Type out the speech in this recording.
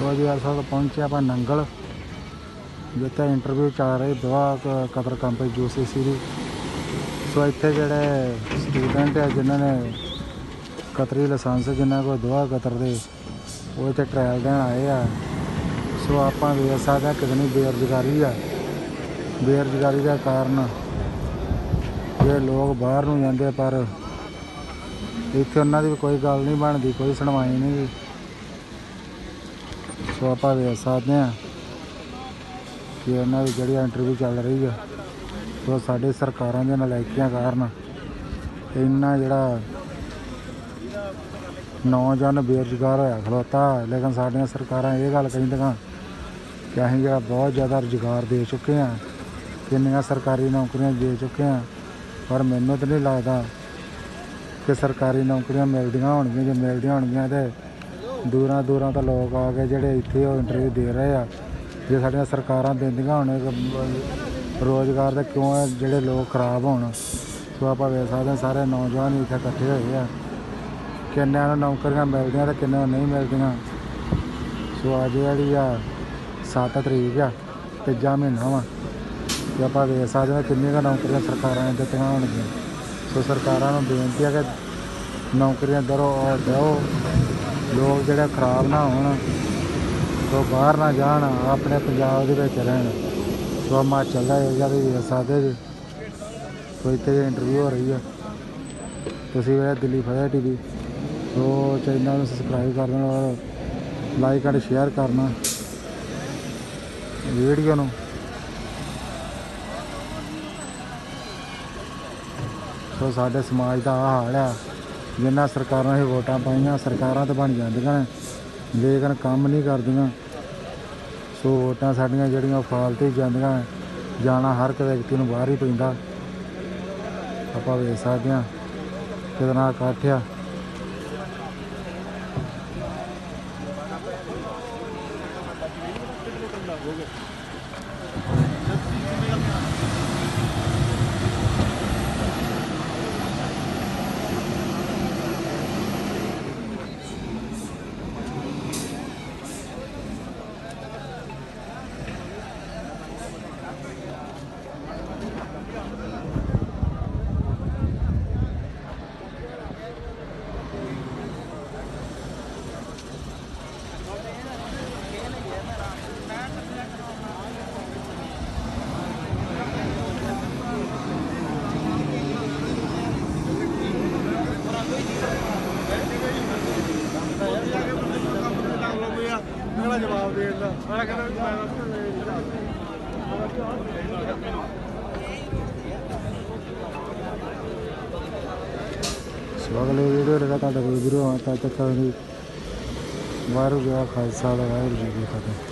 ਸੋ ਜੀ ਅੱਜ ਤੱਕ ਪਹੁੰਚੇ ਆਪਾਂ ਨੰਗਲ, ਜਿੱਥੇ ਇੰਟਰਵਿਊ ਚੱਲ ਰਹੀ ਦਵਾ ਕ- ਕਤਰ ਕੰਪਨੀ ਯੂਸੀਸੀ ਦੀ। ਸੋ ਇੱਥੇ ਜਿਹੜੇ ਸਟੂਡੈਂਟ ਆ, ਜਿਨ੍ਹਾਂ ਨੇ ਕਤਰੀ ਲਾਇਸੈਂਸ ਜਿਨ੍ਹਾਂ ਕੋਲ ਦਵਾ ਕਤਰ ਦੇ, ਉਹ ਇੱਥੇ ਟ੍ਰਾਇਲ ਦੇਣ ਆਏ ਆ। ਸੋ ਆਪਾਂ ਵੇਖ ਸਕਦੇ ਹਾਂ ਕਿਤਨੀ ਬੇਰੁਜ਼ਗਾਰੀ ਆ। ਬੇਰੁਜ਼ਗਾਰੀ ਦਾ ਕਾਰਨ ਜੇ ਲੋਕ ਬਾਹਰ ਨੂੰ ਜਾਂਦੇ ਪਰ ਇੱਥੇ ਉਹਨਾਂ ਦੀ ਵੀ ਕੋਈ ਗੱਲ ਨਹੀਂ ਬਣਦੀ, ਕੋਈ ਸੁਣਵਾਈ ਨਹੀਂ। ਗੀ ਸੋ ਆਪਾਂ ਵੇਖ ਸਕਦੇ ਹਾਂ ਕਿ ਉਹਨਾਂ ਦੀ ਜਿਹੜੀ ਇੰਟਰਵਿਊ ਚੱਲ ਰਹੀ ਆ ਸੋ ਸਾਡੇ ਸਰਕਾਰਾਂ ਦੀਆਂ ਨਲਾਇਕੀਆਂ ਕਾਰਨ ਇੰਨਾ ਜਿਹੜਾ ਨੌਜਵਾਨ ਬੇਰੁਜ਼ਗਾਰ ਹੋਇਆ ਖਲੋਤਾ, ਲੇਕਿਨ ਸਾਡੀਆਂ ਸਰਕਾਰਾਂ ਇਹ ਗੱਲ ਕਹਿੰਦੀਆਂ ਕਿ ਅਸੀਂ ਜਿਹੜਾ ਬਹੁਤ ਜ਼ਿਆਦਾ ਰੁਜ਼ਗਾਰ ਦੇ ਚੁੱਕੇ ਹਾਂ, ਕਿੰਨੀਆਂ ਸਰਕਾਰੀ ਨੌਕਰੀਆਂ ਦੇ ਚੁੱਕੇ ਹਾਂ, ਪਰ ਮੈਨੂੰ ਤਾਂ ਨਹੀਂ ਲੱਗਦਾ ਕਿ ਸਰਕਾਰੀ ਨੌਕਰੀਆਂ ਮਿਲਦੀਆਂ ਹੋਣਗੀਆਂ, ਜੇ ਮਿਲਦੀਆਂ ਹੋਣਗੀਆਂ ਤੇ ਦੂਰਾਂ ਦੂਰਾਂ ਤੋਂ ਲੋਕ ਆ ਕੇ ਜਿਹੜੇ ਇੱਥੇ ਉਹ ਇੰਟਰਵਿਊ ਦੇ ਰਹੇ ਆ, ਜੇ ਸਾਡੀਆਂ ਸਰਕਾਰਾਂ ਦਿੰਦੀਆਂ ਹੋਣ, ਇੱਕ ਰੋਜ਼ਗਾਰ ਦੇ ਕਿਉਂ ਇਹ ਜਿਹੜੇ ਲੋਕ ਖਰਾਬ ਹੋਣ, ਸੋ ਆਪਾਂ ਵੇਖ ਸਕਦੇ ਹਾਂ ਸਾਰੇ ਨੌਜਵਾਨ ਹੀ ਇੱਥੇ ਇਕੱਠੇ ਹੋਏ ਆ। ਕਿੰਨਿਆਂ ਨੂੰ ਨੌਕਰੀਆਂ ਮਿਲਦੀਆਂ ਤੇ ਕਿੰਨਿਆਂ ਨੂੰ ਨਹੀਂ ਮਿਲਦੀਆਂ। ਸੋ ਅੱਜ ਜਿਹੜੀ ਆ 7 ਤਰੀਕ ਆ, ਤੀਜਾ ਮਹੀਨਾ ਵਾ, ਤੇ ਆਪਾਂ ਵੇਖ ਸਕਦੇ ਹਾਂ ਕਿੰਨੀਆਂ ਕੁ ਨੌਕਰੀਆਂ ਸਰਕਾਰਾਂ ਨੇ ਦਿੱਤੀਆਂ ਹੋਣਗੀਆਂ। ਸੋ ਸਰਕਾਰਾਂ ਨੂੰ ਬੇਨਤੀ ਹੈ ਕਿ ਨੌਕਰੀਆਂ ਦਰੋ ਔਰ ਦਿਓ। ਲੋਕ ਜਿਹੜੇ ਖਰਾਬ ਨਾ ਹੋਣ ਸੋ ਬਾਹਰ ਨਾ ਜਾਣ, ਆਪਣੇ ਪੰਜਾਬ ਦੇ ਵਿੱਚ ਰਹਿਣ। ਸੋ ਹਿਮਾਚਲ ਦਾ ਏਰੀਆ ਵੀ ਵੇਖ ਸਕਦੇ ਜੀ। ਸੋ ਇੱਥੇ ਇੰਟਰਵਿਊ ਹੋ ਰਹੀ ਆ। ਤੁਸੀਂ ਵੇ Delhi Fateh TV. So channel ਨੂੰ ਸਬਸਕ੍ਰਾਈਬ ਕਰ ਦੇਣਾ ਔਰ ਲਾਈਕ ਐਂਡ ਸ਼ੇਅਰ ਕਰਨਾ। ਵੀਡੀਓ ਨੂੰ। ਸੋ ਸਾਡੇ ਸਮਾਜ ਦਾ ਆਹ ਹਾਲ ਆ। ਜਿੰਨਾ ਸਰਕਾਰਾਂ ਨੇ ਵੋਟਾਂ ਪਾਈਆਂ, ਸਰਕਾਰਾਂ ਤਾਂ ਬਣ ਜਾਂਦੀਆਂ ਨੇ। ਲੇਕਿਨ ਕੰਮ ਨਹੀਂ ਕਰਦੀਆਂ। ਸੋ ਵੋਟਾਂ ਸਾਡੀਆਂ ਜਿਹੜੀਆਂ ਫਾਲਤੂ ਹੀ ਜਾਂਦੀਆਂ ਜਾਣਾ ਹਰ ਇੱਕ ਵਿਅਕਤੀ ਨੂੰ ਬਾਹਰ ਹੀ ਪੈਂਦਾ। ਆਪਾਂ ਵੇਖ ਸਕਦੇ ਹਾਂ ਕਿਤਨਾ ਇਕੱਠ ਆ। ਮੇਰਾ ਜਵਾਬ ਦੇਣ ਦਾ ਤੁਹਾਡਾ ਕੋਈ ਵੀਡੀਓ ਆਉਣ ਤੱਕ ਤੱਕ ਵਾਹਿਗੁਰੂ ਜੀ ਖਾਲਸਾ, ਵਾਹਿਗੁਰੂ ਜੀ ਕੀ ਫਤਿਹ।